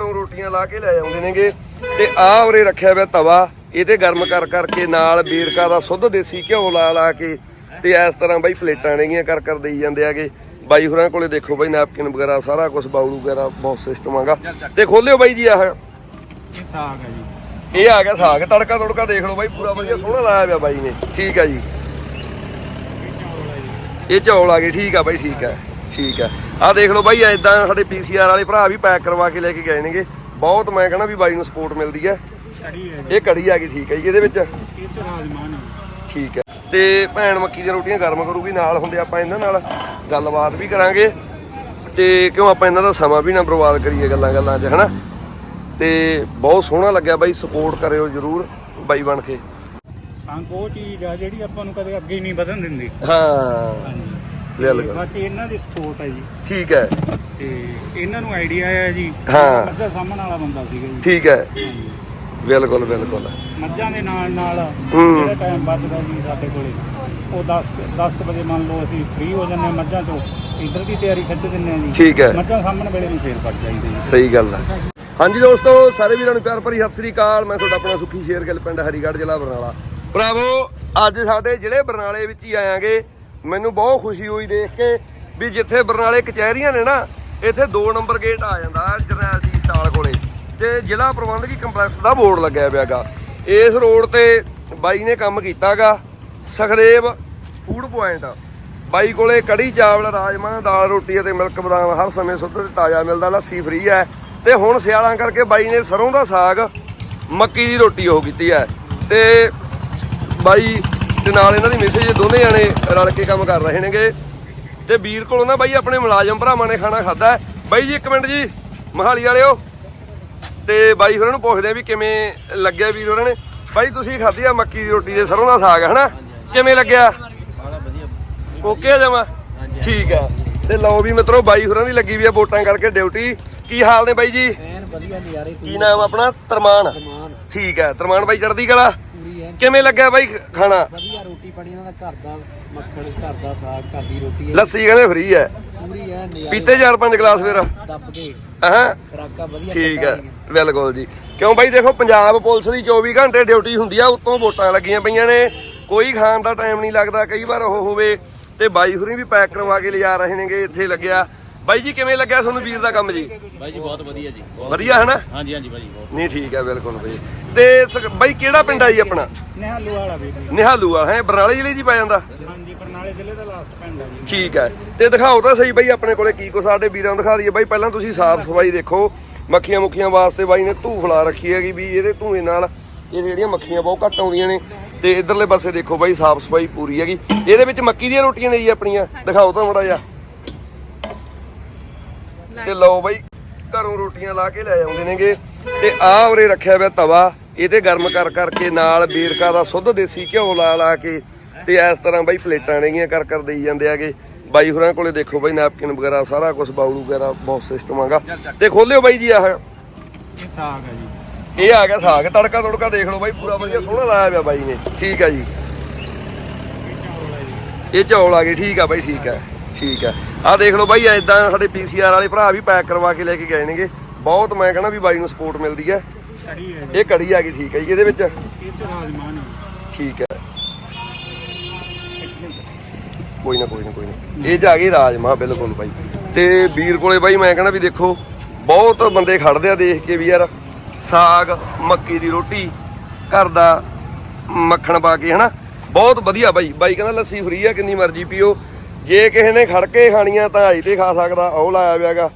ਘਰੋਂ ਰੋਟੀਆਂ ਲਾ ਕੇ ਲੈ ਜਾਂਦੇ ਨੇਗੇ। ਤੇ ਆਹ ਉਰੇ ਰੱਖਿਆ ਹੋਇਆ ਤਵਾ ਇਹ ਤੇ ਗਰਮ ਕਰ ਕਰਕੇ ਨਾਲ ਬੀਰਕਾ ਦਾ ਸੁੱਧ ਦੇਸੀ ਘਿਓ ਲਾ ਲਾ ਕੇ ਤੇ ਇਸ ਤਰ੍ਹਾਂ ਬਾਈ ਪਲੇਟਾਂ ਨੇਗੀਆਂ ਕਰ ਕਰ ਦੇਈ ਜਾਂਦੇ ਆਗੇ। ਬਾਈ ਹੋਰਾਂ ਕੋਲੇ ਦੇਖੋ ਬਾਈ ਨੈਪਕਿਨ ਵਗੈਰਾ ਸਾਰਾ ਕੁਝ ਬਾਉਲੂ ਵਗੈਰਾ ਬਹੁਤ ਸਿਸਟਮ ਆਗਾ। ਤੇ ਖੋਲਿਓ ਬਾਈ ਜੀ ਆਹ। ਇਹ ਸਾਗ ਹੈ ਜੀ। ਇਹ ਆ ਗਿਆ ਸਾਗ ਤੜਕਾ ਤੜਕਾ ਦੇਖ ਲਓ ਬਾਈ ਪੂਰਾ ਵਧੀਆ ਸੋਹਣਾ ਲਾਇਆ ਪਿਆ ਬਾਈ ਨੇ। ਠੀਕ ਆ ਜੀ। ਇਹ ਚੌਲ ਆ ਗਏ ਠੀਕ ਆ ਬਾਈ ਠੀਕ ਆ। ਠੀਕ ਆ। ਆ ਦੇਖ ਲਓ ਬਾਈ ਐਦਾਂ ਸਾਡੇ ਪੀਸੀਆਰ ਵਾਲੇ ਭਰਾ ਵੀ ਪੈਕ ਕਰਵਾ ਕੇ ਲੈ ਕੇ ਗਏ ਨੇਗੇ। ਬਹੁਤ ਮੈਂ ਕਹਿੰਦਾ ਵੀ ਬਾਈ ਨੂੰ ਸਪੋਰਟ ਮਿਲਦੀ ਹੈ ਇਹ ਕੜੀ ਆ ਗਈ ਠੀਕ ਹੈ ਜੀ। ਇਹਦੇ ਵਿੱਚ? ਇਹ ਰਾਜਮਾਨ ਠੀਕ ਹੈ ਤੇ ਭੈਣ ਮੱਕੀ ਦੀਆਂ ਰੋਟੀਆਂ ਗਰਮ ਕਰੂਗੀ ਨਾਲ ਹੁੰਦੇ ਆਪਾਂ ਇਹਨਾਂ ਨਾਲ ਗੱਲਬਾਤ ਵੀ ਕਰਾਂਗੇ। ਤੇ ਕਿਉਂ ਆਪਾਂ ਇਹਨਾਂ ਦਾ ਸਮਾਂ ਵੀ ਨਾ ਬਰਬਾਦ ਕਰੀਏ ਗੱਲਾਂ ਗੱਲਾਂ 'ਚ ਹਨਾ? ਤੇ ਬਹੁਤ ਸੋਹਣਾ ਲੱਗਿਆ ਬਾਈ ਸਪੋਰਟ ਕਰਿਓ ਜਰੂਰ ਬਾਈ ਬਣ ਕੇ। ਸੰਗ ਉਹ ਚੀਜ਼ ਆ ਜਿਹੜੀ ਆਪਾਂ ਨੂੰ ਕਦੇ ਅੱਗੇ ਨਹੀਂ ਵਧਣ ਦਿੰਦੀ। ਹਾਂ। ਹਾਂਜੀ ਬਿਲਕੁਲ ਬਾਕੀ ਇਹਨਾਂ ਦੀ ਸਪੋਰਟ ਹੈ ਜੀ। ਠੀਕ ਹੈ। ਤੇ ਇਹਨਾਂ ਨੂੰ ਆਈਡੀਆ ਹੈ ਜੀ। ਹਾਂ। ਮੱਝਾਂ ਸਾਹਮਣ ਵਾਲਾ ਬੰਦਾ ਸੀਗਾ ਜੀ। ਠੀਕ ਹੈ। ਹਾਂਜੀ। ਬਿਲਕੁਲ ਬਿਲਕੁਲ। ਮੱਝਾਂ ਦੇ ਨਾਲ ਨਾਲ ਹੂੰ। ਜਿਹੜਾ ਟਾਈਮ ਬਚਦਾ ਜੀ ਸਾਡੇ ਕੋਲੇ ਉਹ 10 10 ਵਜੇ ਮੰਨ ਲਓ ਅਸੀਂ ਫ੍ਰੀ ਹੋ ਜੰਨੇ ਮੱਝਾਂ ਤੋਂ ਇੱਧਰ ਦੀ ਤਿਆਰੀ ਖਿੱਚ ਦਿੰਨੇ ਆ ਜੀ। ਠੀਕ ਹੈ। ਮੱਝਾਂ ਸਾਹਮਣੇ ਵੇਲੇ ਨੂੰ ਫੇਰ ਪੱਟ ਜਾਈਦੇ ਜੀ। ਸਹੀ ਗੱਲ ਹੈ ਹਾਂਜੀ ਦੋਸਤੋ ਸਾਰੇ ਵੀਰਾਂ ਨੂੰ ਪਿਆਰ ਭਰੀ ਸਤਿ ਸ੍ਰੀ ਅਕਾਲ। ਮੈਂ ਤੁਹਾਡਾ ਆਪਣਾ ਸੁਖੀ ਸ਼ੇਰਗਿੱਲ ਪਿੰਡ ਹਰੀਗੜ੍ਹ ਜ਼ਿਲ੍ਹਾ ਬਰਨਾਲਾ। ਭਰਾਵੋ ਅੱਜ ਸਾਡੇ ਜ਼ਿਲ੍ਹੇ ਬਰਨਾਲੇ ਵਿੱਚ ਹੀ ਆਇਆਂਗੇ। ਮੈਨੂੰ ਬਹੁਤ ਖੁਸ਼ੀ ਹੋਈ ਦੇਖ ਕੇ ਵੀ ਜਿੱਥੇ ਬਰਨਾਲੇ ਕਚਹਿਰੀਆਂ ਨੇ ਨਾ, ਇੱਥੇ 2 ਨੰਬਰ ਗੇਟ ਆ ਜਾਂਦਾ, ਜਰਨੈਲ ਦੀ ਸਟਾਲ ਕੋਲੇ। ਤੇ ਜ਼ਿਲ੍ਹਾ ਪ੍ਰਬੰਧਕੀ ਕੰਪਲੈਕਸ ਦਾ ਬੋਰਡ ਲੱਗਿਆ ਪਿਆਗਾ ਇਸ ਰੋਡ ਤੇ ਬਾਈ ਨੇ ਕੰਮ ਕੀਤਾਗਾ ਸਖਦੇਵ ਫੂਡ ਪੁਆਇੰਟ। ਬਾਈ ਕੋਲੇ ਕੜੀ ਚਾਵਲ ਰਾਜਮਾ ਦਾਲ, ਰੋਟੀ ਅਤੇ ਮਿਲਕ ਬਦਾਮ ਹਰ ਸਮੇਂ ਸੁੱਧ ਤੇ ਤਾਜ਼ਾ ਮਿਲਦਾ, ਲੱਸੀ ਫ੍ਰੀ ਹੈ। ਤੇ ਹੁਣ ਸਿਆਲਾਂ ਕਰਕੇ ਬਾਈ ਨੇ ਸਰੋਂ ਦਾ ਸਾਗ, ਮੱਕੀ ਦੀ ਰੋਟੀ ਉਹ ਕੀਤੀ ਹੈ। ਤੇ ਬਾਈ ਤੇ ਨਾਲ ਇਹਨਾਂ ਦੀ ਮੈਸੇਜ ਦੋਨੇ ਜਾਣੇ ਰਲ ਕੇ ਕੰਮ ਕਰ ਰਹੇ ਨੇਗੇ। ਤੇ ਵੀਰ ਕੋਲੋਂ ਨਾ ਬਾਈ ਆਪਣੇ ਮੁਲਾਜ਼ਮ ਭਰਾਵਾਂ ਨੇ ਖਾਣਾ ਖਾਦਾ ਬਾਈ ਜੀ ਇੱਕ ਮਿੰਟ ਜੀ ਮਹਾਲੀ ਵਾਲਿਓ। ਤੇ ਬਾਈ ਹੋਰਾਂ ਨੂੰ ਪੁੱਛਦੇ ਆ ਵੀ ਕਿਵੇਂ ਲੱਗਿਆ ਵੀਰ ਹੋਰਾਂ ਨੇ। ਬਾਈ ਤੁਸੀਂ ਖਾਧੀ ਆ ਮੱਕੀ ਦੀ ਰੋਟੀ ਤੇ ਸਰੋਂ ਦਾ ਸਾਗ ਹਨਾ? ਕਿਵੇਂ ਲੱਗਿਆ? ਓਕੇ ਜਮਾ? ਠੀਕ ਆ। ਤੇ ਲਓ ਵੀ ਮਿੱਤਰੋ ਬਾਈ ਹੋਰਾਂ ਦੀ ਲੱਗੀ ਵੀ ਆ ਵੋਟਾਂ ਕਰਕੇ ਡਿਊਟੀ। ਕੀ ਹਾਲ ਨੇ ਬਾਈ ਜੀ? ਕੀ ਨਾਮ ਆਪਣਾ? ਤਰਮਾਨ। ਠੀਕ ਹੈ ਤਰਮਾਨ ਬਾਈ ਚੜਦੀ ਕਲਾ? ਕਿਵੇਂ ਲੱਗਿਆ ਬਾਈ ਖਾਣਾ? ਵਧੀਆ ਰੋਟੀ ਪਾਣੀ ਇਹਨਾਂ ਦਾ ਘਰ ਦਾ ਮੱਖਣ ਘਰ ਦਾ ਸਾਗ ਘਰ ਦੀ ਰੋਟੀ ਹੈ। ਲੱਸੀ ਕਹਿੰਦੇ ਫ੍ਰੀ ਹੈ। ਪੂਰੀ ਐਨ ਨਜ਼ਾਰੇ ਪੀਤੇ ਚਾਰ ਪੰਜ ਗਲਾਸ ਫਿਰ। ਦੱਬ ਕੇ। ਹਾਂ ਖਰਾਕਾਂ ਵਧੀਆ ਠੀਕ ਹੈ। ਬਿਲਕੁਲ ਜੀ। ਕਿਉਂ ਬਾਈ ਦੇਖੋ ਪੰਜਾਬ ਪੁਲਿਸ ਦੀ 24 ਘੰਟੇ ਡਿਊਟੀ ਹੁੰਦੀ ਆ ਉਤੋਂ ਵੋਟਾਂ ਲੱਗੀਆਂ ਪਈਆਂ ਨੇ। ਕੋਈ ਖਾਣ ਦਾ ਟਾਈਮ ਨਹੀਂ ਲੱਗਦਾ ਕਈ ਵਾਰ ਉਹ ਹੋਵੇ ਤੇ ਬਾਈ ਹੁਰੀ ਵੀ ਪੈਕ ਕਰਵਾ ਕੇ ਲਿਜਾ ਰਹੇ ਨੇਗੇ ਇੱਥੇ ਲੱਗਿਆ। ਬਾਈ ਜੀ ਕਿਵੇਂ ਲੱਗਿਆ ਤੁਹਾਨੂੰ ਵੀਰ ਦਾ ਕੰਮ ਜੀ? ਬਾਈ ਜੀ ਬਹੁਤ ਵਧੀਆ ਜੀ। ਵਧੀਆ ਹੈ ਨਾ ਹਾਂਜੀ ਹਾਂਜੀ ਬਾਈ ਬਹੁਤ। ਨਹੀਂ ਠੀਕ ਹੈ ਬਿਲਕੁਲ ਬਈ। ਤੇ ਸਕ- ਬਾਈ ਕਿਹੜਾ ਪਿੰਡ ਆ ਜੀ ਆਪਣਾ? ਨਿਹਾਲੂ ਵਾਲਾ ਬੇਬੀ ਨਿਹਾਲੂ ਆ ਹੈ? ਬਰਨਾਲੇ ਜ਼ਿਲ੍ਹੇ 'ਚ ਹੀ ਪੈ ਜਾਂਦਾ? ਹਾਂਜੀ ਬਰਨਾਲੇ ਜ਼ਿਲ੍ਹੇ ਦਾ ਲਾਸਟ ਪਿੰਡ ਹੈ ਜੀ। ਠੀਕ ਹੈ। ਤੇ ਦਿਖਾਓ ਤਾਂ ਸਹੀ ਬਾਈ ਆਪਣੇ ਕੋਲੇ ਕੀ ਕੋ ਸਾਡੇ ਵੀਰਾਂ ਨੂੰ ਦਿਖਾ ਦਈਏ। ਬਾਈ ਪਹਿਲਾਂ ਤੁਸੀਂ ਸਾਫ਼ ਸਫ਼ਾਈ ਦੇਖੋ। ਮੱਖੀਆਂ ਮੁੱਖੀਆਂ ਵਾਸਤੇ ਬਾਈ ਨੇ ਧੂਫ ਲਾ ਰੱਖੀ ਹੈਗੀ ਵੀ ਇਹਦੇ ਧੂਏ ਨਾਲ ਇਹ ਜਿਹੜੀਆਂ ਮੱਖੀਆਂ ਬਹੁਤ ਘੱਟ ਆਉਂਦੀਆਂ ਨੇ। ਤੇ ਇਧਰਲੇ ਪਾਸੇ ਦੇਖੋ ਬਾਈ ਸਾਫ਼ ਸਫ਼ਾਈ ਪੂਰੀ ਹੈਗੀ। ਇਹਦੇ ਵਿੱਚ ਮੱਕੀ ਦੀਆਂ ਰੋਟੀਆਂ ਨੇ ਜੀ ਆਪਣੀਆਂ। ਦਿਖਾਓ ਤਾਂ ਮੜਾ ਜਾ ਤੇ ਲਓ ਬਾਈ ਘਰੋਂ ਰੋਟੀਆਂ ਲਾ ਕੇ ਲੈ ਜਾਂਦੇ ਨੇਗੇ। ਤੇ ਆਹ ਉਰੇ ਰੱਖਿਆ ਹੋਇਆ ਤਵਾ ਇਹ ਤੇ ਗਰਮ ਕਰ ਕਰਕੇ ਨਾਲ ਬੀਰਕਾ ਦਾ ਸੁੱਧ ਦੇਸੀ ਘਿਓ ਲਾ ਲਾ ਕੇ ਤੇ ਇਸ ਤਰ੍ਹਾਂ ਬਾਈ ਪਲੇਟਾਂ ਨੇਗੀਆਂ ਕਰ ਕਰ ਦੇਈ ਜਾਂਦੇ ਆਗੇ। ਬਾਈ ਹੋਰਾਂ ਕੋਲੇ ਦੇਖੋ ਬਾਈ ਨੈਪਕਿਨ ਵਗੈਰਾ ਸਾਰਾ ਕੁਝ ਬਾਉਲੂ ਵਗੈਰਾ ਬਹੁਤ ਸਿਸਟਮ ਆਗਾ। ਤੇ ਖੋਲਿਓ ਬਾਈ ਜੀ ਆਹ। ਇਹ ਸਾਗ ਹੈ ਜੀ। ਇਹ ਆ ਗਿਆ ਸਾਗ ਤੜਕਾ ਤੜਕਾ ਦੇਖ ਲਓ ਬਾਈ ਪੂਰਾ ਵਧੀਆ ਸੋਹਣਾ ਲਾਇਆ ਪਿਆ ਬਾਈ ਨੇ। ਠੀਕ ਆ ਜੀ। ਇਹ ਚੌਲ ਆ ਗਏ ਠੀਕ ਆ ਬਾਈ ਠੀਕ ਆ। ਠੀਕ ਆ ਆ ਦੇਖ ਲਓ ਬਾਈ, ਐਦਾਂ ਸਾਡੇ ਪੀਸੀਆਰ ਵਾਲੇ ਭਰਾ ਵੀ ਪੈਕ ਕਰਵਾ ਕੇ ਲੈ ਕੇ ਗਏ ਨੇਗੇ। ਬਹੁਤ ਮੈਂ ਕਹਿੰਦਾ ਵੀ ਬਾਈ ਨੂੰ ਸਪੋਰਟ ਮਿਲਦੀ ਹੈ। ਇਹ ਕੜੀ ਆ ਗਈ, ਠੀਕ ਹੈ ਜੀ ਇਹਦੇ ਵਿੱਚ? ਠੀਕ ਹੈ। ਕੋਈ ਨਾ ਕੋਈ ਨਾ ਕੋਈ ਨਾ। ਇਹ ਜਾ ਗਈ ਰਾਜਮਾ, ਬਿਲਕੁਲ ਬਾਈ। ਤੇ ਵੀਰ ਕੋਲੇ ਬਾਈ ਮੈਂ ਕਹਿੰਦਾ ਵੀ ਦੇਖੋ, ਬਹੁਤ ਬੰਦੇ ਖੜਦੇ ਆ ਦੇਖ ਕੇ ਵੀ ਯਾਰ। ਸਾਗ, ਮੱਕੀ ਦੀ ਰੋਟੀ, ਘਰ ਦਾ ਮੱਖਣ ਪਾ ਕੇ, ਹਨਾ। ਬਹੁਤ ਵਧੀਆ ਬਾਈ। ਬਾਈ ਕਹਿੰਦਾ ਲੱਸੀ ਫਰੀ ਆ, ਕਿੰਨੀ ਮਰਜ਼ੀ ਪੀਓ। ਜੇ ਕਿਸੇ ਨੇ ਖੜ ਕੇ ਖਾਣੀਆਂ ਤਾਂ ਹਾਈ ਤੇ ਖਾ ਸਕਦਾ ਉਹ ਲਾਇਆ ਵਿਆਗਾ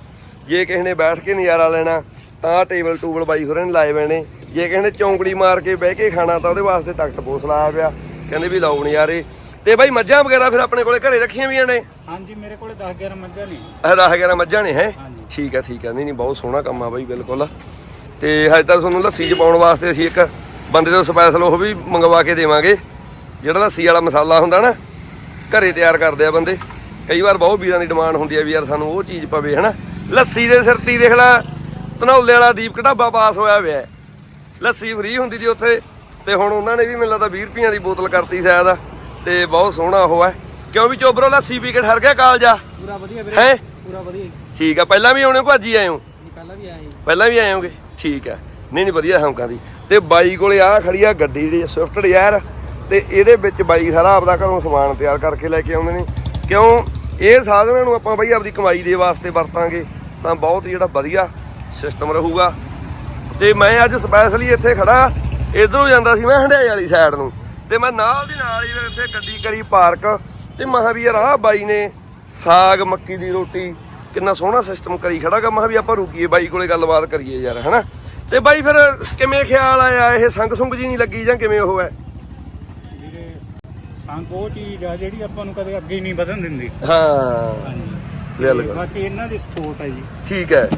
ਜੇ ਕਿਸੇ ਨੇ ਬੈਠ ਕੇ ਨਜ਼ਾਰਾ ਲੈਣਾ ਤਾਂ ਟੇਬਲ ਟੂਬਲ ਬਾਈ ਹੋਰਾਂ ਨੇ ਲਾਏ ਨੇ। ਜੇ ਕਿਸੇ ਨੇ ਚੌਂਕੜੀ ਮਾਰ ਕੇ ਬਹਿ ਕੇ ਖਾਣਾ ਤਾਂ ਉਹਦੇ ਵਾਸਤੇ ਤਖਤ ਪੋਸ ਲਾਇਆ ਪਿਆ ਕਹਿੰਦੇ ਵੀ ਲਾਓ ਨਜ਼ਾਰੇ। ਤੇ ਬਾਈ ਮੱਝਾਂ ਵਗੈਰਾ ਫਿਰ ਆਪਣੇ ਕੋਲੇ ਘਰੇ ਰੱਖੀਆਂ ਵੀਆਂ ਨੇ? ਹਾਂਜੀ ਮੇਰੇ ਕੋਲੇ 10 11 ਮੱਝਾਂ ਨੇ। ਇਹ 10 11 ਮੱਝਾਂ ਨੇ ਹੈ। ਠੀਕ ਹੈ ਠੀਕ ਹੈ ਨਹੀਂ ਨਹੀਂ ਬਹੁਤ ਸੋਹਣਾ ਕੰਮ ਆ ਬਾਈ ਬਿਲਕੁਲ। ਤੇ ਹਜੇ ਤੱਕ ਤੁਹਾਨੂੰ ਲੱਸੀ ਚ ਪਾਉਣ ਵਾਸਤੇ ਅਸੀਂ ਇੱਕ ਬੰਦੇ ਤੋਂ ਸਪੈਸ਼ਲ ਉਹ ਵੀ ਮੰਗਵਾ ਕੇ ਦੇਵਾਂਗੇ। ਜਿਹੜਾ ਲੱਸੀ ਵਾਲਾ ਮਸਾਲਾ ਹੁੰਦਾ ਨਾ ਘਰੇ ਤਿਆਰ ਕਰਦੇ ਆ ਬੰਦੇ। ਕਈ ਵਾਰ ਬਹੁਤ ਵੀਰਾਂ ਦੀ ਡਿਮਾਂਡ ਹੁੰਦੀ ਆ ਵੀ ਯਾਰ ਸਾਨੂੰ ਉਹ ਚੀਜ਼ ਪਵੇ ਹਨਾ? ਲੱਸੀ ਦੇ ਸਿਰ ਤੀ ਦੇਖ ਲੈ ਧਨੌਲੇ ਵਾਲਾ ਦੀਪ ਘਟਾਬਾ ਪਾਸ ਹੋਇਆ ਹੋਇਆ। ਲੱਸੀ ਫ੍ਰੀ ਹੁੰਦੀ ਸੀ ਉੱਥੇ ਤੇ ਹੁਣ ਉਹਨਾਂ ਨੇ ਵੀ ਮੈਨੂੰ ਲੱਗਦਾ 20 ਰੁਪਈਆਂ ਦੀ ਬੋਤਲ ਕਰਤੀ ਸ਼ਾਇਦ ਤੇ ਬਹੁਤ ਸੋਹਣਾ ਉਹ ਹੈ। ਕਿਉਂ ਵੀ ਚੋਬਰੋ ਲੱਸੀ ਪੀ ਕੇ ਠਰ ਗਿਆ ਕਾਲਜਾ? ਪੂਰਾ ਵਧੀਆ ਵੀਰੇ ਹੈ? ਪੂਰਾ ਵਧੀਆ। ਠੀਕ ਆ ਪਹਿਲਾਂ ਵੀ ਆਉਣੇ ਕੋ ਅੱਜ ਹੀ ਆਏ ਹੋ? ਪਹਿਲਾਂ ਵੀ ਆਏ ਪਹਿਲਾਂ ਵੀ ਆਏ ਹੋਗੇ? ਠੀਕ ਹੈ ਨਹੀਂ ਨਹੀਂ ਵਧੀਆ ਹਮਕਾਂ ਦੀ। ਤੇ ਬਾਈ ਕੋਲੇ ਆ ਖੜੀ ਆ ਗੱਡੀ ਜਿਹੜੀ ਸਵਿਫਟ ਡਿਜ਼ਾਇਰ ਤੇ ਇਹਦੇ ਵਿੱਚ ਬਾਈ ਸਾਰਾ ਆਪਦਾ ਘਰੋਂ ਸਮਾਨ ਤਿਆਰ ਕਰਕੇ ਲੈ ਕੇ ਆਉਂਦੇ ਨੇ। ਕਿਉਂ? ਇਹ ਸਾਧਨਾਂ ਨੂੰ ਆਪਾਂ ਬਾਈ ਆਪਦੀ ਕਮਾਈ ਦੇ ਵਾਸਤੇ ਵਰਤਾਂਗੇ, ਤਾਂ ਬਹੁਤ ਜਿਹੜਾ ਵਧੀਆ ਸਿਸਟਮ ਰਹੂਗਾ। ਤੇ ਮੈਂ ਅੱਜ ਸਪੈਸ਼ਲੀ ਇੱਥੇ ਖੜਾ, ਇਧਰੋਂ ਜਾਂਦਾ ਸੀ ਮੈਂ ਹੰਡਿਆਏ ਵਾਲੀ ਸਾਈਡ ਨੂੰ। ਤੇ ਮੈਂ ਨਾਲ ਦੀ ਨਾਲ ਹੀ ਇੱਥੇ ਗੱਡੀ ਕਰੀ ਪਾਰਕ ਤੇ ਮਹਾ ਵੀ ਯਾਰ ਆਹ ਬਾਈ ਨੇ ਸਾਗ, ਮੱਕੀ ਦੀ ਰੋਟੀ, ਕਿੰਨਾ ਸੋਹਣਾ ਸਿਸਟਮ ਕਰੀ ਖੜਾਗਾ ਮਹਾ ਵੀ ਆਪਾਂ ਰੁਕੀਏ, ਬਾਈ ਕੋਲੇ ਗੱਲਬਾਤ ਕਰੀਏ ਯਾਰ, ਹਨਾ? ਤੇ ਬਾਈ ਫਿਰ ਕਿਵੇਂ ਖਿਆਲ ਆਇਆ? ਇਹ ਸੰਗ ਸੁੰਗ ਜੀ ਨਹੀਂ ਲੱਗੀ ਜਾਂ ਕਿਵੇਂ ਉਹ ਹੈ? ਸੰਗ ਉਹ ਚੀਜ਼ ਆ ਜਿਹੜੀ ਆਪਾਂ ਨੂੰ ਕਦੇ ਅੱਗੇ ਨਹੀਂ ਵਧਣ ਦਿੰਦੀ। ਹਾਂ ਹਾਂਜੀ। ਬਿਲਕੁਲ। ਬਾਕੀ ਇਹਨਾਂ ਦੀ ਸਪੋਰਟ ਹੈ ਜੀ। ਠੀਕ ਹੈ।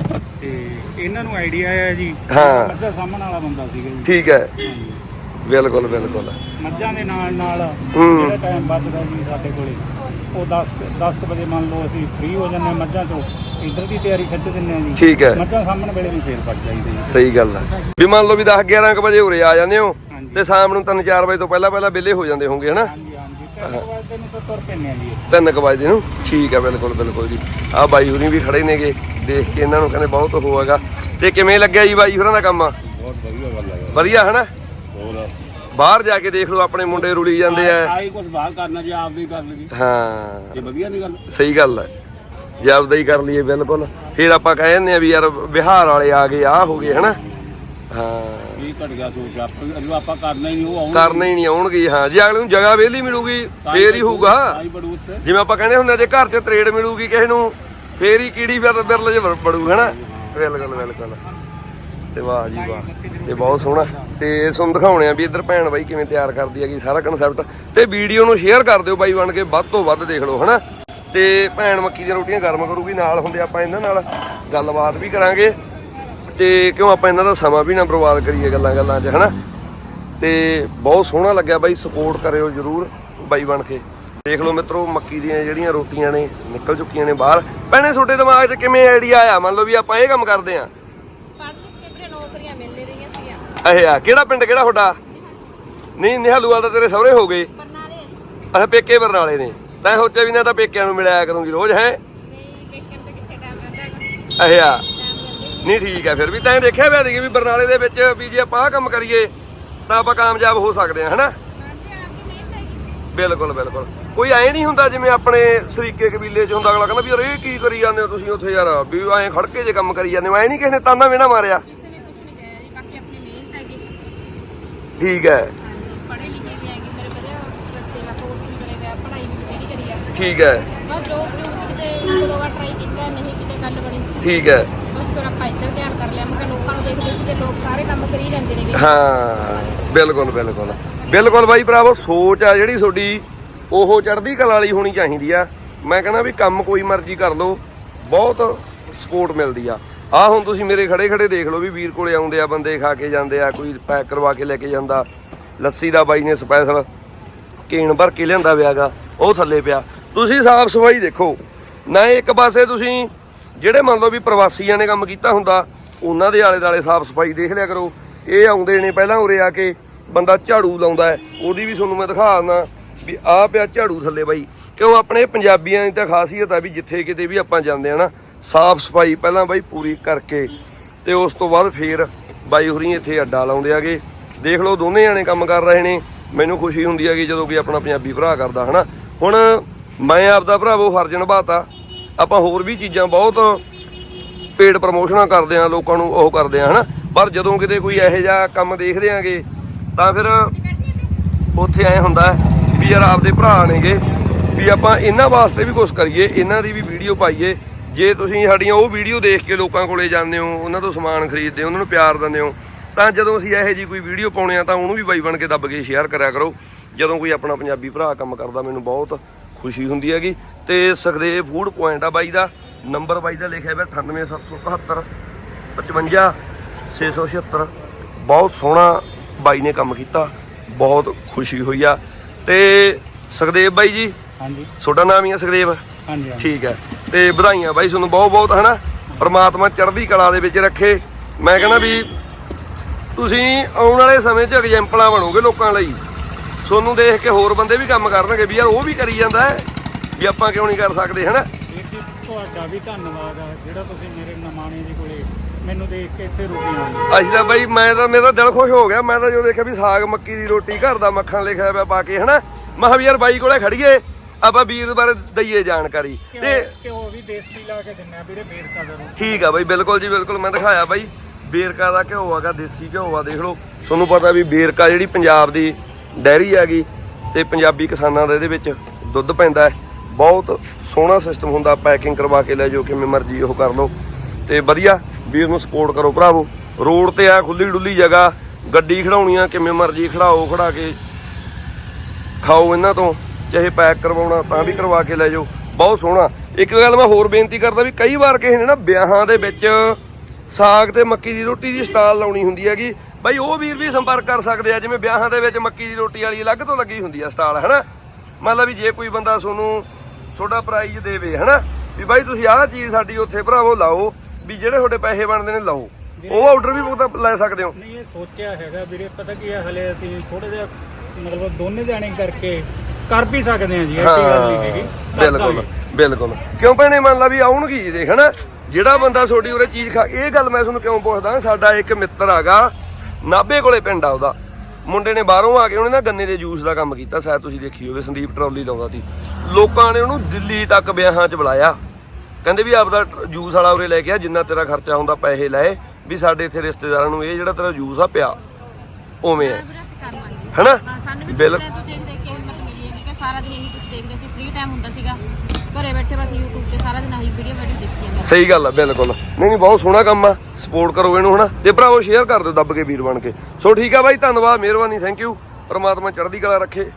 ਤੇ ਇਹਨਾਂ ਨੂੰ ਆਈਡੀਆ ਹੈ ਜੀ। ਹਾਂ। ਮੱਝਾਂ ਸਾਹਮਣ ਵਾਲਾ ਬੰਦਾ ਸੀਗਾ ਜੀ। ਠੀਕ ਹੈ। ਬਿਲਕੁਲ ਬਿਲਕੁਲ। ਮੱਝਾਂ ਦੇ ਨਾਲ ਨਾਲ। ਜਿਹੜਾ ਟਾਈਮ ਬਚਦਾ ਜੀ ਸਾਡੇ ਕੋਲੇ ਉਹ 10 10 ਵਜੇ ਮੰਨ ਲਓ ਅਸੀਂ ਫ੍ਰੀ ਹੋ ਜਾਂਦੇ ਹਾਂ ਮੱਝਾਂ ਤੋਂ ਇੱਧਰ ਦੀ ਤਿਆਰੀ ਖਿੱਚ ਦਿੰਦੇ ਆ ਜੀ। ਠੀਕ ਹੈ। ਮੱਝਾਂ ਸਾਹਮਣੇ ਵੇਲੇ ਨਹੀਂ ਫੇਰ ਪੱਕ ਜਾਈਦੇ ਜੀ। ਸਹੀ ਗੱਲ ਹੈ ਵੀ ਮੰਨ ਲਓ ਵੀ 10 11 ਕੁ ਵਜੇ ਉਰੇ ਆ ਜਾਂਦੇ ਹੋ। ਤੇ ਸ਼ਾਮ ਨੂੰ 3-4 ਵਜੇ ਤੋਂ ਪਹਿਲਾਂ ਪਹਿਲਾਂ ਵਿਹਲੇ ਹੋ ਜਾਂਦੇ ਹੋਵੋਗੇ ਹਨਾ? ਹਾਂਜੀ। ਤਿੰਨ ਕੁ ਵਜੇ ਨੂੰ? ਆ ਠੀਕ ਹੈ ਬਿਲਕੁਲ ਬਿਲਕੁਲ ਜੀ। ਆਹ ਬਾਈ ਹੁਰੀ ਵੀ ਖੜੇ ਨੇਗੇ। ਦੇਖ ਕੇ ਇਹਨਾਂ ਨੂੰ ਕਹਿੰਦੇ ਬਹੁਤ ਹੋਵੇਗਾ ਤੇ ਕਿਵੇਂ ਲੱਗਿਆ ਜੀ ਬਾਈ ਹੋਰਾਂ ਦਾ ਕੰਮ? ਬਹੁਤ ਵਧੀਆ ਗੱਲ ਹੈ ਵਧੀਆ ਹਨਾ? ਹੋਰ? ਬਾਹਰ ਜਾ ਕੇ ਦੇਖ ਲਓ ਆਪਣੇ ਮੁੰਡੇ ਰੁਲੀ ਜਾਂਦੇ ਆ। ਆਈ ਕੁਝ ਬਾਹਰ ਕਰਨਾ ਜੇ ਆਪ ਵੀ ਕਰ ਲਗੀ ਹਾਂ। ਇਹ ਵਧੀਆ ਨਹੀਂ ਗੱਲ। ਸਹੀ ਗੱਲ ਹੈ ਜੇ ਆਪਦਾ ਹੀ ਕਰ ਲਈਏ ਬਿਲਕੁਲ। ਫਿਰ ਆਪਾਂ ਕਹਿ ਦਿੰਦੇ ਆ ਵੀ ਯਾਰ ਬਿਹਾਰ ਵਾਲੇ ਆ ਗਏ ਆਹ ਹੋ ਗਏ ਹਨਾ? ਹਾਂ। ਘਟ ਗਿਆ ਸੋਚ ਆਪਾਂ ਜੋ ਆਪਾਂ ਕਰਨਾ ਹੀ ਨਹੀਂ ਉਹ ਆਉਣ ਕਰਨੇ ਹੀ ਨਹੀਂ ਆਉਣਗੇ ਹਾਂ ਜੇ ਅਗਲੇ ਨੂੰ ਜਗ੍ਹਾ ਵਿਹਲੀ ਮਿਲੂਗੀ ਫੇਰ ਹੀ ਹੋਊਗਾ। ਆਈ ਬੜੂ ਉੱਤੇ ਜਿਵੇਂ ਆਪਾਂ ਕਹਿੰਦੇ ਹੁੰਦੇ ਆ, ਜੇ ਘਰ 'ਚ ਤਰੇੜ ਮਿਲੂਗੀ ਕਿਸੇ ਨੂੰ ਫੇਰ ਹੀ ਕੀੜੀ ਫਿਰ ਬਿਰਲ 'ਚ ਵੜ- ਵੜੂ ਹੈਨਾ? ਬਿਲਕੁਲ ਬਿਲਕੁਲ। ਤੇ ਵਾਹ ਜੀ ਵਾਹ। ਤੇ ਬਹੁਤ ਸੋਹਣਾ। ਤੇ ਤੁਹਾਨੂੰ ਦਿਖਾਉਣੇ ਆ ਵੀ ਇੱਧਰ ਭੈਣ ਬਾਈ ਕਿਵੇਂ ਤਿਆਰ ਕਰਦੀ ਹੈਗੀ ਸਾਰਾ ਕਨਸੈਪਟ ਤੇ ਵੀਡੀਓ ਨੂੰ ਸ਼ੇਅਰ ਕਰ ਦਿਓ ਬਾਈ ਬਣ ਕੇ ਵੱਧ ਤੋਂ ਵੱਧ ਦੇਖ ਲਓ ਹਨਾ? ਤੇ ਭੈਣ ਮੱਕੀ ਦੀਆਂ ਰੋਟੀਆਂ ਗਰਮ ਕਰੂਗੀ ਨਾਲ ਹੁੰਦੇ ਆਪਾਂ ਇਹਨਾਂ ਨਾਲ ਗੱਲਬਾਤ ਵੀ ਕਰਾਂਗੇ। ਤੇ ਕਿਉਂ ਆਪਾਂ ਇਹਨਾਂ ਦਾ ਸਮਾਂ ਵੀ ਨਾ ਬਰਬਾਦ ਕਰੀਏ ਗੱਲਾਂ ਗੱਲਾਂ 'ਚ ਹਨਾ? ਤੇ ਬਹੁਤ ਸੋਹਣਾ ਲੱਗਿਆ ਬਾਈ ਸਪੋਰਟ ਕਰਿਓ ਜਰੂਰ ਬਾਈ ਬਣ ਕੇ। ਦੇਖ ਲਓ ਮਿੱਤਰੋ ਮੱਕੀ ਦੀਆਂ ਜਿਹੜੀਆਂ ਰੋਟੀਆਂ ਨੇ ਨਿਕਲ ਚੁੱਕੀਆਂ ਨੇ ਬਾਹਰ। ਭੈਣੇ ਤੁਹਾਡੇ ਦਿਮਾਗ 'ਚ ਕਿਵੇਂ ਆਈਡੀਆ ਆਇਆ ਮੰਨ ਲਓ ਵੀ ਆਪਾਂ ਇਹ ਕੰਮ ਕਰਦੇ ਆਂ ਪੜ੍ਹ ਲਿਖ ਕੇ ਵੀਰੇ ਨੌਕਰੀਆਂ ਮਿਲ ਨਹੀਂ ਰਹੀਆਂ ਸੀਗੀਆਂ। ਇਹ ਆ ਕਿਹੜਾ ਪਿੰਡ ਕਿਹੜਾ ਤੁਹਾਡਾ? ਨਹੀਂ ਨਿਹਾਲੂਵਾਲ ਤਾਂ ਤੇਰੇ ਸਹੁਰੇ ਹੋ ਗਏ। ਬਰਨਾਲੇ। ਪੇਕੇ ਬਰਨਾਲੇ ਨੇ। ਤੈਂ ਸੋਚਿਆ ਵੀ ਨਾ ਤਾਂ ਪੇਕਿਆਂ ਨੂੰ ਮਿਲਿਆ ਕਰੂੰਗੀ ਰੋਜ਼ ਹੈ? ਨਹੀਂ ਪੇਕੇ ਤੇ ਕਿੱਥੇ ਟਾਈਮ ਰਹਿੰਦਾ ਹੈਗਾ। ਇਹ ਆ। ਹੀ ਨਹੀਂ ਠੀਕ ਹੈ ਫਿਰ ਵੀ ਤੈਂ ਦੇਖਿਆ ਵੀ ਵੀ ਬਰਨਾਲੇ ਦੇ ਵਿੱਚ ਵੀ ਜੇ ਆਪਾਂ ਆਹ ਕੰਮ ਕਰੀਏ ਤਾਂ ਆਪਾਂ ਕਾਮਯਾਬ ਹੋ ਸਕਦੇ ਹਾਂ ਹਨਾ? ਬਿਲਕੁਲ ਬਿਲਕੁਲ। ਕੋਈ ਐ ਨਹੀਂ ਹੁੰਦਾ ਜਿਵੇਂ ਆਪਣੇ ਸਰੀਕੇ ਕਬੀਲੇ ਚ ਹੁੰਦਾ ਅਗਲਾ ਕਹਿੰਦਾ ਵੀ ਯਾਰ ਇਹ ਕੀ ਕਰੀ ਜਾਂਦੇ ਹੋ ਤੁਸੀਂ ਉੱਥੇ ਯਾਰ ਵੀ ਐਂ ਖੜ ਕੇ ਜੇ ਕੰਮ ਕਰੀ ਜਾਂਦੇ ਹੋ ਐ ਨਹੀਂ ਕਿਸੇ ਨੇ ਤਾਨਾ ਵੇਣਾ ਮਾਰਿਆ। ਠੀਕ ਹੈ। ਠੀਕ ਹੈ। ਠੀਕ ਹੈ। ਫਿਰ ਆਪਾਂ ਇੱਧਰ ਧਿਆਨ ਕਰ ਲਿਆ, ਮੈਂ ਕਿਹਾ ਲੋਕਾਂ ਨੂੰ ਦੇਖਦੇ ਸੀ ਕਿ ਲੋਕ ਸਾਰੇ ਕੰਮ ਕਰੀ ਜਾਂਦੇ ਨੇਗੇ। ਹਾਂ, ਬਿਲਕੁਲ ਬਿਲਕੁਲ। ਬਿਲਕੁਲ ਬਾਈ, ਭਰਾਵੋ, ਸੋਚ ਆ ਜਿਹੜੀ ਤੁਹਾਡੀ, ਉਹ ਚੜ੍ਹਦੀ ਕਲਾ ਵਾਲੀ ਹੋਣੀ ਚਾਹੀਦੀ ਆ। ਮੈਂ ਕਹਿੰਦਾ ਵੀ ਕੰਮ ਕੋਈ ਮਰਜ਼ੀ ਕਰ ਲਓ, ਬਹੁਤ ਸਪੋਰਟ ਮਿਲਦੀ ਆ। ਆ ਹੁਣ ਤੁਸੀਂ ਮੇਰੇ ਖੜੇ ਖੜੇ ਦੇਖ ਲਓ ਵੀ ਵੀਰ ਕੋਲੇ ਆਉਂਦੇ ਆ, ਬੰਦੇ ਖਾ ਕੇ ਜਾਂਦੇ ਆ, ਕੋਈ ਪੈਕ ਕਰਵਾ ਕੇ ਲੈ ਕੇ ਜਾਂਦਾ। ਲੱਸੀ ਦਾ ਬਾਈ ਨੇ ਸਪੈਸ਼ਲ ਕੇਨ ਭਰ ਕੇ ਲਿਆਂਦਾ ਵਿਆਗਾ ਉਹ ਥੱਲੇ ਪਿਆ। ਤੁਸੀਂ ਸਾਫ਼ ਸਫ਼ਾਈ ਦੇਖੋ, ਨਾ ਇੱਕ ਪਾਸੇ ਤੁਸੀਂ ਜਿਹੜੇ ਮੰਨ ਲਓ ਵੀ ਪ੍ਰਵਾਸੀਆਂ ਨੇ ਕੰਮ ਕੀਤਾ ਹੁੰਦਾ, ਉਹਨਾਂ ਦੇ ਆਲੇ ਦਾਲੇ ਸਾਫ਼ ਸਫ਼ਾਈ ਦੇਖ ਲਿਆ ਕਰੋ। ਇਹ ਆਉਂਦੇ ਨੇ ਪਹਿਲਾਂ ਉਰੇ ਆ ਕੇ ਬੰਦਾ ਝਾੜੂ ਲਾਉਂਦਾ ਹੈ, ਉਹਦੀ ਵੀ ਤੁਹਾਨੂੰ ਮੈਂ ਦਿਖਾ ਦਿੰਦਾ ਵੀ ਆ ਪਿਆ ਝਾੜੂ ਥੱਲੇ ਬਾਈ। ਕਿਉਂ ਆਪਣੇ ਪੰਜਾਬੀਆਂ ਦੀ ਤਾਂ ਖਾਸੀਅਤ ਆ ਵੀ ਜਿੱਥੇ ਕਿਤੇ ਵੀ ਆਪਾਂ ਜਾਂਦੇ ਆ ਨਾ, ਸਾਫ਼ ਸਫ਼ਾਈ ਪਹਿਲਾਂ ਬਾਈ ਪੂਰੀ ਕਰਕੇ ਤੇ ਉਸ ਤੋਂ ਬਾਅਦ ਫੇਰ ਬਾਈ ਹੋਰੀ ਇੱਥੇ ਅੱਡਾ ਲਾਉਂਦੇ ਆਗੇ। ਦੇਖ ਲਓ ਦੋਨੇ ਜਾਣੇ ਕੰਮ ਕਰ ਰਹੇ ਨੇ। ਮੈਨੂੰ ਖੁਸ਼ੀ ਹੁੰਦੀ ਹੈਗੀ ਜਦੋਂ ਕਿ ਆਪਣਾ ਪੰਜਾਬੀ ਭਰਾ ਕਰਦਾ ਹਨਾ। ਹੁਣ ਮੈਂ ਆਪਦਾ ਭਰਾਵੋ ਫਰਜ਼ ਨਿਭਾਤਾ। ਆਪਾਂ ਹੋਰ ਵੀ ਚੀਜ਼ਾਂ ਬਹੁਤ ਪੇਡ ਪ੍ਰਮੋਸ਼ਨਾਂ ਕਰਦੇ ਆ ਲੋਕਾਂ ਨੂੰ ਉਹ ਕਰਦੇ ਆ ਹਨਾ? ਪਰ ਜਦੋਂ ਕਿਤੇ ਕੋਈ ਇਹੋ ਜਿਹਾ ਕੰਮ ਦੇਖਦੇ ਰਿਆਂਗੇ ਤਾਂ ਫਿਰ ਉੱਥੇ ਐ ਹੁੰਦਾ ਵੀ ਯਾਰ ਆਪਦੇ ਭਰਾ ਨੇਗੇ, ਵੀ ਆਪਾਂ ਇਹਨਾਂ ਵਾਸਤੇ ਵੀ ਕੁਝ ਕਰੀਏ, ਇਹਨਾਂ ਦੀ ਵੀ ਵੀਡੀਓ ਪਾਈਏ। ਜੇ ਤੁਸੀਂ ਸਾਡੀਆਂ ਉਹ ਵੀਡੀਓ ਦੇਖ ਕੇ ਲੋਕਾਂ ਕੋਲੇ ਜਾਂਦੇ ਹੋ, ਉਹਨਾਂ ਤੋਂ ਸਮਾਨ ਖਰੀਦਦੇ ਹੋ, ਉਹਨਾਂ ਨੂੰ ਪਿਆਰ ਦਿੰਦੇ ਹੋ, ਤਾਂ ਜਦੋਂ ਅਸੀਂ ਇਹੋ ਜੀ ਕੋਈ ਵੀਡੀਓ ਪਾਉਣੇ ਆ, ਤਾਂ ਉਹਨੂੰ ਵੀ ਬਾਈ ਬਣ ਕੇ ਦੱਬ ਕੇ ਸ਼ੇਅਰ ਕਰਿਆ ਕਰੋ। ਜਦੋਂ ਕੋਈ ਆਪਣਾ ਪੰਜਾਬੀ ਭਰਾ ਕੰਮ ਕਰਦਾ, ਮੈਨੂੰ ਬਹੁਤ ਖੁਸ਼ੀ ਹੁੰਦੀ ਹੈਗੀ। ਤੇ ਸੁਖਦੇਵ ਫੂਡ ਪੁਆਇੰਟ ਆ ਬਾਈ ਦਾ। ਨੰਬਰ ਬਾਈ ਦਾ ਲਿਖਿਆ ਹੋਇਆ 98777 55 676 ਬਹੁਤ ਸੋਹਣਾ ਬਾਈ ਨੇ ਕੰਮ ਕੀਤਾ। ਬਹੁਤ ਖੁਸ਼ੀ ਹੋਈ ਆ। ਤੇ ਸੁਖਦੇਵ ਬਾਈ ਜੀ ਹਾਂਜੀ। ਤੁਹਾਡਾ ਨਾਮ ਹੀ ਆ ਸੁਖਦੇਵ? ਹਾਂਜੀ ਠੀਕ ਹੈ। ਤੇ ਵਧਾਈਆਂ ਬਾਈ ਤੁਹਾਨੂੰ ਬਹੁਤ ਬਹੁਤ ਹਨਾ? ਪ੍ਰਮਾਤਮਾ ਚੜ੍ਹਦੀ ਕਲਾ ਦੇ ਵਿੱਚ ਰੱਖੇ। ਮੈਂ ਕਹਿੰਦਾ ਵੀ ਤੁਸੀਂ ਆਉਣ ਵਾਲੇ ਸਮੇਂ 'ਚ ਐਗਜ਼ਾਮਪਲਾਂ ਬਣੋਗੇ ਲੋਕਾਂ ਲਈ। ਤੁਹਾਨੂੰ ਦੇਖ ਕੇ ਹੋਰ ਬੰਦੇ ਵੀ ਕੰਮ ਕਰਨਗੇ ਵੀ ਯਾਰ ਉਹ ਵੀ ਕਰੀ ਜਾਂਦਾ ਹੈ ਵੀ ਆਪਾਂ ਕਿਉਂ ਨਹੀਂ ਕਰ ਸਕਦੇ ਹਨਾ? ਵੀਰ ਜੀ ਤੁਹਾਡਾ ਵੀ ਧੰਨਵਾਦ ਆ ਜਿਹੜਾ ਤੁਸੀਂ ਮੇਰੇ ਨਮਾਣੇ ਜੀ ਕੋਲੇ ਮੈਨੂੰ ਦੇਖ ਕੇ ਇੱਥੇ ਰੁਕੇ ਆਉਂਦੇ ਅਸੀਂ ਤਾਂ ਬਾਈ ਮੈਂ ਤਾਂ ਮੇਰਾ ਦਿਲ ਖੁਸ਼ ਹੋ ਗਿਆ ਮੈਂ ਤਾਂ ਜਦੋਂ ਦੇਖਿਆ ਵੀ ਸਾਗ ਮੱਕੀ ਦੀ ਰੋਟੀ ਘਰ ਦਾ ਮੱਖਣ ਲਿਖਿਆ ਪਿਆ ਪਾ ਕੇ ਹਨਾ? ਮੈਂ ਕਿਹਾ ਵੀ ਯਾਰ ਬਾਈ ਕੋਲੇ ਖੜੀਏ ਆਪਾਂ ਵੀਰ ਬਾਰੇ ਦਈਏ ਜਾਣਕਾਰੀ। ਤੇ ਘਿਓ ਵੀ ਦੇਸੀ ਲਾ ਕੇ ਦਿੰਨੇ ਆ ਵੀਰੇ ਬੇਰਕਾ ਦਾ ਨੂੰ। ਠੀਕ ਆ ਬਾਈ ਬਿਲਕੁਲ ਜੀ ਬਿਲਕੁਲ ਮੈਂ ਦਿਖਾਇਆ ਬਾਈ ਬੇਰਕਾ ਦਾ ਘਿਓ ਆਗਾ ਦੇਸੀ ਘਿਓ ਆ ਦੇਖ ਲਓ। ਤੁਹਾਨੂੰ ਪਤਾ ਵੀ ਬੇਰਕਾ ਜਿਹੜੀ ਪੰਜਾਬ ਦੀ ਡੈਰੀ ਹੈਗੀ ਤੇ ਪੰਜਾਬੀ ਕਿਸਾਨਾਂ ਦਾ ਇਹਦੇ ਵਿੱਚ ਦੁੱਧ ਪੈਂਦਾ ਹੈ। ਬਹੁਤ ਸੋਹਣਾ ਸਿਸਟਮ ਹੁੰਦਾ ਪੈਕਿੰਗ ਕਰਵਾ ਕੇ ਲੈ ਜਾਓ, ਕਿਵੇਂ ਮਰਜ਼ੀ ਉਹ ਕਰ ਲਓ। ਤੇ ਵਧੀਆ ਵੀਰ ਨੂੰ ਸਪੋਰਟ ਕਰੋ ਭਰਾਵੋ। ਰੋਡ ਤੇ ਆ ਖੁੱਲੀ ਡੁੱਲੀ ਜਗ੍ਹਾ, ਗੱਡੀ ਖੜਾਉਣੀ ਆ, ਕਿਵੇਂ ਮਰਜ਼ੀ ਖੜਾਓ, ਖੜਾ ਕੇ ਖਾਓ ਇਹਨਾਂ ਤੋਂ, ਚਾਹੇ ਪੈਕ ਕਰਵਾਉਣਾ, ਤਾਂ ਵੀ ਕਰਵਾ ਕੇ ਲੈ ਜਾਓ। ਬਹੁਤ ਸੋਹਣਾ। ਇੱਕ ਗੱਲ ਮੈਂ ਹੋਰ ਬੇਨਤੀ ਕਰਦਾ ਵੀ ਕਈ ਵਾਰ ਕਿਸੇ ਨੇ ਨਾ ਵਿਆਹਾਂ ਦੇ ਵਿੱਚ ਸਾਗ ਤੇ ਮੱਕੀ ਦੀ ਰੋਟੀ ਦੀ ਸਟਾਲ ਲਾਉਣੀ ਹੁੰਦੀ ਹੈਗੀ ਬਾਈ ਉਹ ਵੀਰ ਵੀ ਸੰਪਰਕ ਕਰ ਸਕਦੇ ਆ ਜਿਵੇਂ ਵਿਆਹਾਂ ਦੇ ਵਿੱਚ ਮੱਕੀ ਦੀ ਰੋਟੀ ਵਾਲੀ ਅਲੱਗ ਤੋਂ ਲੱਗੀ ਹੁੰਦੀ ਆ ਸਟਾਲ ਹੈਨਾ? ਮੰਨ ਲਾ ਵੀ ਜੇ ਕੋਈ ਬੰਦਾ ਤੁਹਾਨੂੰ ਤੁਹਾਡਾ ਪ੍ਰਾਈਜ਼ ਦੇਵੇ ਹੈਨਾ? ਵੀ ਬਾਈ ਤੁਸੀਂ ਆਹ ਚੀਜ਼ ਸਾਡੀ ਉੱਥੇ ਭਰਾਵੋ ਲਾਓ ਵੀ ਜਿਹੜੇ ਤੁਹਾਡੇ ਪੈਸੇ ਬਣਦੇ ਨੇ ਲਾਓ। ਉਹ ਆਰਡਰ ਵੀ ਬਹੁਤ ਲੈ ਸਕਦੇ ਹੋ। ਨਹੀਂ ਇਹ ਸੋਚਿਆ ਹੈਗਾ ਵੀਰੇ ਪਤਾ ਕੀ ਹੈ ਹਲੇ ਅਸੀਂ ਥੋੜਾ ਜਿਹਾ ਮਤਲਬ ਦੋਨੇ ਜਾਣੇ ਕਰਕੇ ਕਰ ਵੀ ਸਕਦੇ ਹਾਂ ਜੀ ਐਸੀ ਗੱਲ ਨਹੀਂ ਹੈਗੀ। ਬਿਲਕੁਲ। ਬਿਲਕੁਲ। ਕਿਉਂ ਭੈਣੇ ਮੰਨ ਲਾ ਵੀ ਆਉਣਗੀ ਦੇਖ ਹਨਾ? ਜਿਹੜਾ ਬੰਦਾ ਤੁਹਾਡੀ ਉਰੇ ਚੀਜ਼ ਖਾ ਇਹ ਗੱਲ ਮੈਂ ਤੁਹਾਨੂੰ ਕਿਉਂ ਪੁੱਛਦਾ ਸਾਡਾ ਇੱਕ ਮਿੱਤਰ ਹੈਗਾ ਨਾਭੇ ਕੋਲੇ ਪਿੰਡ ਆ ਉਹਦਾ। ਮੁੰਡੇ ਨੇ ਬਾਹਰੋਂ ਆ ਕੇ ਉਹਨੇ ਨਾ ਗੰਨੇ ਦੇ ਜੂਸ ਦਾ ਕੰਮ ਕੀਤਾ ਸ਼ਾਇਦ ਤੁਸੀਂ ਦੇਖੀ ਹੋਵੇ ਸੰਦੀਪ ਟਰਾਲੀ ਲਾਉਂਦਾ ਸੀ। ਲੋਕਾਂ ਨੇ ਉਹਨੂੰ ਦਿੱਲੀ ਤੱਕ ਵਿਆਹਾਂ 'ਚ ਬੁਲਾਇਆ। ਕਹਿੰਦੇ ਵੀ ਆਪਦਾ ਜੂਸ ਵਾਲਾ ਉਰੇ ਲੈ ਕੇ ਆ ਜਿੰਨਾ ਤੇਰਾ ਖਰਚਾ ਹੁੰਦਾ ਪੈਸੇ ਲਾਏ ਵੀ ਸਾਡੇ ਇੱਥੇ ਰਿਸ਼ਤੇਦਾਰਾਂ ਨੂੰ ਇਹ ਜਿਹੜਾ ਤੇਰਾ ਜੂਸ ਆ ਪਿਆ। ਉਵੇਂ ਹੈ ਹਨਾ ਬਿਲ- ਸਾਰਾ ਦਿਨ ਇਹੀ ਕੁਝ ਦੇਖਦੇ ਸੀ ਫ੍ਰੀ ਟਾਈਮ ਹੁੰਦਾ ਸੀਗਾ। ਘਰੇ ਬੈਠੇ ਬਸ YouTube ਤੇ ਸਾਰਾ ਦਿਨ ਆਹੀ ਵੀਡੀਓ ਵੀਡੀਓ ਦੇਖੀ ਜਾਂਦੇ। ਸਹੀ ਗੱਲ ਆ, ਬਿਲਕੁਲ। ਨਹੀਂ ਨਹੀਂ, ਬਹੁਤ ਸੋਹਣਾ ਕੰਮ ਆ। ਸਪੋਰਟ ਕਰੋ ਇਹਨੂੰ ਹਨਾ। ਤੇ ਭਰਾਵੋ ਸ਼ੇਅਰ ਕਰ ਦਿਓ ਦੱਬ ਕੇ ਵੀਰ ਬਣ ਕੇ। ਸੋ ਠੀਕ ਆ ਬਾਈ, ਧੰਨਵਾਦ, ਮਿਹਰਬਾਨੀ ਥੈਂਕ ਯੂ ਪਰਮਾਤਮਾ ਚੜ੍ਹਦੀ ਕਲਾ ਰੱਖੇ।